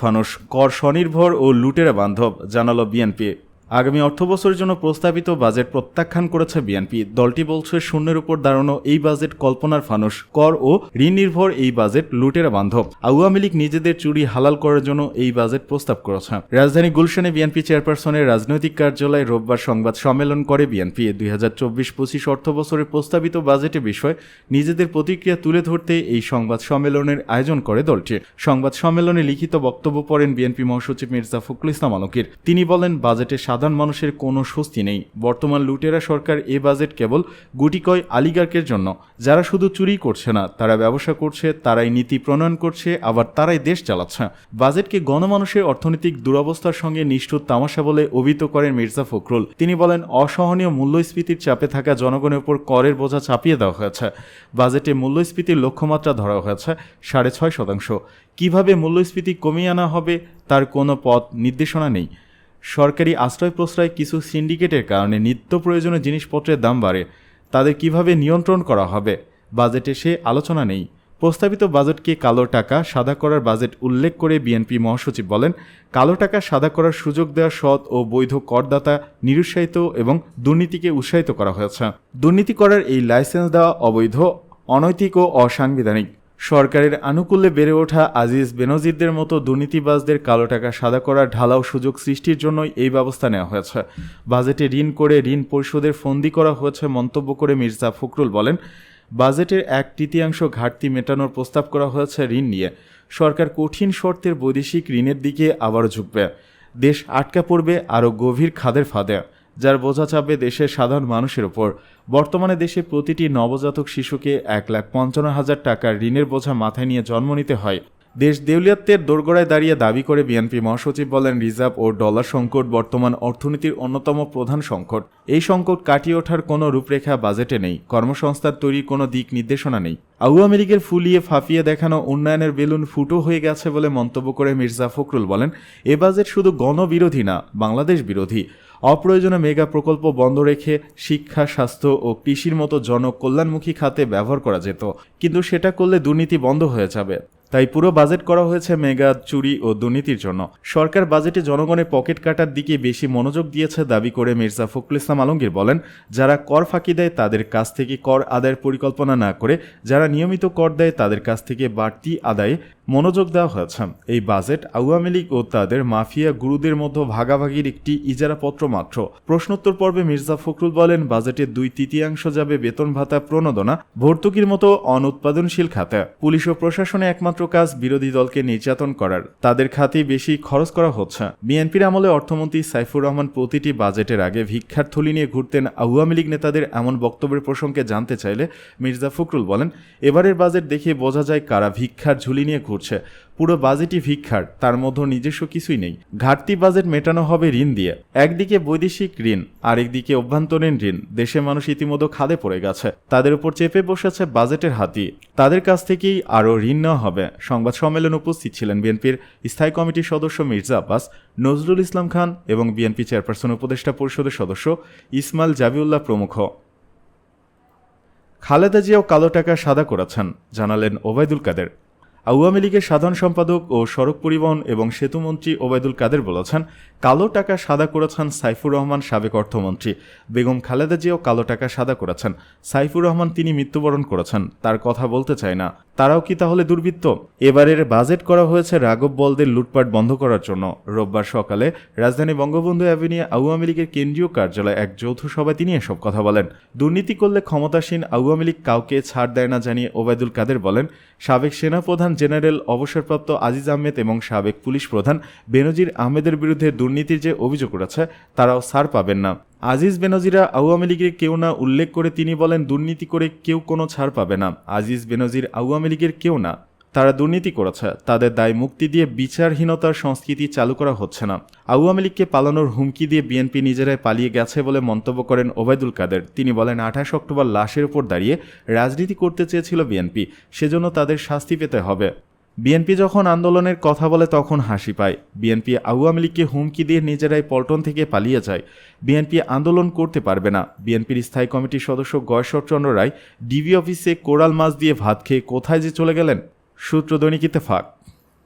ফানুস কর স্বনির্ভর ও লুটেরা বান্ধব জানালো বিএনপি। আগামী অর্থবছরের জন্য প্রস্তাবিত বাজেট প্রত্যাখ্যান করেছে বিএনপি। দলটি বলছে, শূন্যের উপর দাঁড়ানো এই বাজেট কল্পনার ফানুস কর ও ঋণ নির্ভর এই বাজেট লুটেরা বান্ধব। আওয়ামী লীগ নিজেদের চুরি হালাল করার জন্য এই বাজেট প্রস্তাব করেছে। রাজধানী গুলশানে বিএনপি চেয়ারপারসনের রাজনৈতিক কার্যালয়ে রোববার সংবাদ সম্মেলন করে বিএনপি। দুই হাজার চব্বিশ পঁচিশ অর্থবছরের প্রস্তাবিত বাজেটের বিষয়ে, নিজেদের প্রতিক্রিয়া তুলে ধরতে এই সংবাদ সম্মেলনের আয়োজন করে দলটি। সংবাদ সম্মেলনে লিখিত বক্তব্য পড়েন বিএনপি মহাসচিব মির্জা ফখরুল ইসলাম আলমগীর। তিনি বলেন, বাজেটে সাধারণ মানুষের কোনো স্বস্তি নেই। বর্তমান লুটেরা সরকার এ বাজেট কেবল গুটিকয় আলিগার্কের জন্য। যারা শুধু চুরি করছে না, তারা ব্যবসা করছে, তারাই নীতি প্রণয়ন করছে, আবার তারাই দেশ চালাচ্ছে। বাজেটকে গণমানুষের অর্থনৈতিক দুরবস্থার সঙ্গে নিষ্ঠুর তামাশা বলে অভিহিত করেন মির্জা ফখরুল। তিনি বলেন, অসহনীয় মূল্যস্ফীতির চাপে থাকা জনগণের উপর করের বোঝা চাপিয়ে দেওয়া হয়েছে। বাজেটে মূল্যস্ফীতির লক্ষ্যমাত্রা ধরা হয়েছে সাড়ে ছয় শতাংশ। কীভাবে মূল্যস্ফীতি কমিয়ে আনা হবে, তার কোনো পথ নির্দেশনা নেই। সরকারি আশ্রয় প্রশ্রয় কিছু সিন্ডিকেটের কারণে নিত্য প্রয়োজনীয় জিনিসপত্রের দাম বাড়ে, তাদের কীভাবে নিয়ন্ত্রণ করা হবে, বাজেটে সে আলোচনা নেই। প্রস্তাবিত বাজেটকে কালো টাকা, সাদা করার বাজেট উল্লেখ করে বিএনপি মহাসচিব বলেন, কালো টাকা, সাদা করার সুযোগ দেওয়া সৎ ও বৈধ করদাতা নিরুৎসাহিত এবং দুর্নীতিকে উৎসাহিত করা হয়েছে। দুর্নীতি করার এই লাইসেন্স দেওয়া অবৈধ, অনৈতিক ও অসাংবিধানিক। সরকারের আনুকূল্যে বেড়ে ওঠা আজিজ বেনজিরদের মতো দুর্নীতিবাজদের কালো টাকা সাদা করার ঢালাও সুযোগ সৃষ্টির জন্যই এই ব্যবস্থা নেওয়া হয়েছে। বাজেটে ঋণ করে ঋণ পরিশোধের ফন্দি করা হয়েছে মন্তব্য করে মির্জা ফখরুল বলেন, বাজেটের এক তৃতীয়াংশ ঘাটতি মেটানোর প্রস্তাব করা হয়েছে ঋণ নিয়ে। সরকার কঠিন শর্তের বৈদেশিক ঋণের দিকে আবারও ঝুঁকবে। দেশ আটকা পড়বে আরও গভীর খাদের ফাঁদে। যার বোঝা চাপবে দেশের সাধারণ মানুষের ওপর। বর্তমানে দেশে প্রতিটি নবজাতক শিশুকে এক লাখ পঞ্চান্ন হাজার টাকার ঋণের বোঝা মাথায় নিয়ে জন্ম নিতে হয়। দেশ দেউলিয়াত্বের দোরগোড়ায় দাঁড়িয়ে দাবি করে বিএনপি মহাসচিব বলেন, রিজার্ভ ও ডলার সংকট বর্তমান অর্থনীতির অন্যতম প্রধান সংকট। এই সংকট কাটিয়ে ওঠার কোনো রূপরেখা বাজেটে নেই, কর্মসংস্থান তৈরির কোনো দিক নির্দেশনা নেই। আওয়ামী লীগের ফুলিয়ে ফাঁপিয়ে দেখানো উন্নয়নের বেলুন ফুটো হয়ে গেছে বলে মন্তব্য করে মির্জা ফখরুল বলেন, এ বাজেট শুধু গণবিরোধী না, বাংলাদেশ বিরোধী। অপ্রয়োজনে মেগা প্রকল্প বন্ধ রেখে শিক্ষা, স্বাস্থ্য ও কৃষির মতো জনকল্যাণমুখী খাতে ব্যবহার করা যেত, কিন্তু সেটা করলে দুর্নীতি বন্ধ হয়ে যাবে। তাই পুরো বাজেট করা হয়েছে মেগা, চুরি ও দুর্নীতির জন্য। সরকার বাজেটে জনগণের পকেট কাটার দিকে বেশি মনোযোগ দিয়েছে দাবি করে মির্জা ফখরুল ইসলাম আলমগীর বলেন, যারা কর ফাঁকি দেয় তাদের কাছ থেকে কর আদায়ের পরিকল্পনা না করে, যারা নিয়মিত কর দেয় তাদের কাছ থেকে বাড়তি আদায়ে মনোযোগ দেওয়া হয়েছে। এই বাজেট আওয়ামী লীগ ও তাদের মাফিয়া গুরুদের মধ্যে ভাগাভাগির একটি ইজারাপত্র মাত্র। প্রশ্নোত্তর পর্বে মির্জা ফখরুল বলেন বাজেটের দুই তৃতীয়াংশ যাবে বেতন ভাতা প্রণোদনা, ভর্তুকির মতো অনুৎপাদনশীল খাতে। পুলিশ ও প্রশাসনে একমাত্র কাজ বিরোধী দলকে নির্যাতন করার। তাদের খাতে বেশি খরচ করা হচ্ছে। বিএনপির আমলে অর্থমন্ত্রী সাইফুর রহমান প্রতিটি বাজেটের আগে ভিক্ষার থলি নিয়ে ঘুরতেন। আওয়ামী লীগ নেতাদের এমন বক্তব্যের প্রসঙ্গে জানতে চাইলে মির্জা ফখরুল বলেন, এবারের বাজেট দেখে বোঝা যায় কারা ভিক্ষার ঝুলি নিয়ে ঘুরছে। পুরো বাজেটই ভিক্ষার, তার মধ্যে নিজস্ব কিছুই নেই। ঘাটতি বাজেট মেটানো হবে ঋণ দিয়ে। একদিকে বৈদেশিক ঋণ, আরেকদিকে অভ্যন্তরীণ ঋণ। দেশে মানুষ ইতিমধ্যে খাদে পড়ে গেছে। তাদের উপর চেপে বসেছে বাজেটের হাতি। তাদের কাছ থেকেই আরও ঋণ নেওয়া হবে। সংবাদ সম্মেলনে উপস্থিত ছিলেন বিএনপির স্থায়ী কমিটির সদস্য মির্জা আব্বাস, নজরুল ইসলাম খান এবং বিএনপি চেয়ারপারসন উপদেষ্টা পরিষদের সদস্য ইসমাইল জাবিউল্লাহ প্রমুখ। খালেদা জিয়াও কালো টাকা সাদা করেছেন, জানালেন ওবায়দুল কাদের। আওয়ামী লীগের সাধারণ সম্পাদক ও সড়ক পরিবহন এবং সেতুমন্ত্রী ওবায়দুল কাদের বলেছেন, কালো টাকা সাদা করেছেন সাইফুর রহমান সাবেক অর্থমন্ত্রী। বেগম খালেদা জিয়াও কালো টাকা সাদা করেছেন। সাইফুর রহমান তিনি মৃত্যুবরণ করেছেন, তার কথা বলতে চায় না। তারাও কি তাহলে দুর্বৃত্ত? এবারের বাজেট করা হয়েছে রাঘব বলদের লুটপাট বন্ধ করার জন্য। রোববার সকালে রাজধানী বঙ্গবন্ধু অ্যাভিনিউ আওয়ামী লীগের কেন্দ্রীয় কার্যালয়ে এক যৌথ সভায় তিনি এসব কথা বলেন। দুর্নীতি করলে ক্ষমতাসীন আওয়ামী লীগ কাউকে ছাড় দেয় না জানিয়ে ওবায়দুল কাদের বলেন, সাবেক সেনাপ্রধান জেনারেল অবসরপ্রাপ্ত আজিজ আহমেদ এবং সাবেক পুলিশ প্রধান বেনজির আহমেদের বিরুদ্ধে দুর্নীতির যে অভিযোগ উঠেছে তারাও ছাড় পাবেন না। আজিজ বেনজিরা আওয়ামী লীগের কেউ না উল্লেখ করে তিনি বলেন, দুর্নীতি করে কেউ কোনো ছাড় পাবে না। আজিজ বেনজির আওয়ামী লীগের কেউ না। তারা দুর্নীতি করেছে। তাদের দায় মুক্তি দিয়ে বিচারহীনতার সংস্কৃতি চালু করা হচ্ছে না। আওয়ামী লীগকে পালানোর হুমকি দিয়ে বিএনপি নিজেরাই পালিয়ে গেছে বলে মন্তব্য করেন ওবায়দুল কাদের। তিনি বলেন, আঠাশ অক্টোবর লাশের উপর দাঁড়িয়ে রাজনীতি করতে চেয়েছিল বিএনপি। সেজন্য তাদের শাস্তি পেতে হবে। বিএনপি যখন আন্দোলনের কথা বলে তখন হাসি পায়। বিএনপি আওয়ামী লীগকে হুমকি দিয়ে নিজেরাই পল্টন থেকে পালিয়ে যায়। বিএনপি আন্দোলন করতে পারবে না। বিএনপির স্থায়ী কমিটির সদস্য গয়েশ্বরচন্দ্র রায় ডিবি অফিসে কোরাল মাছ দিয়ে ভাত খেয়ে কোথায় যে চলে গেলেন? সূত্র দৈনিক ইত্তেফাক।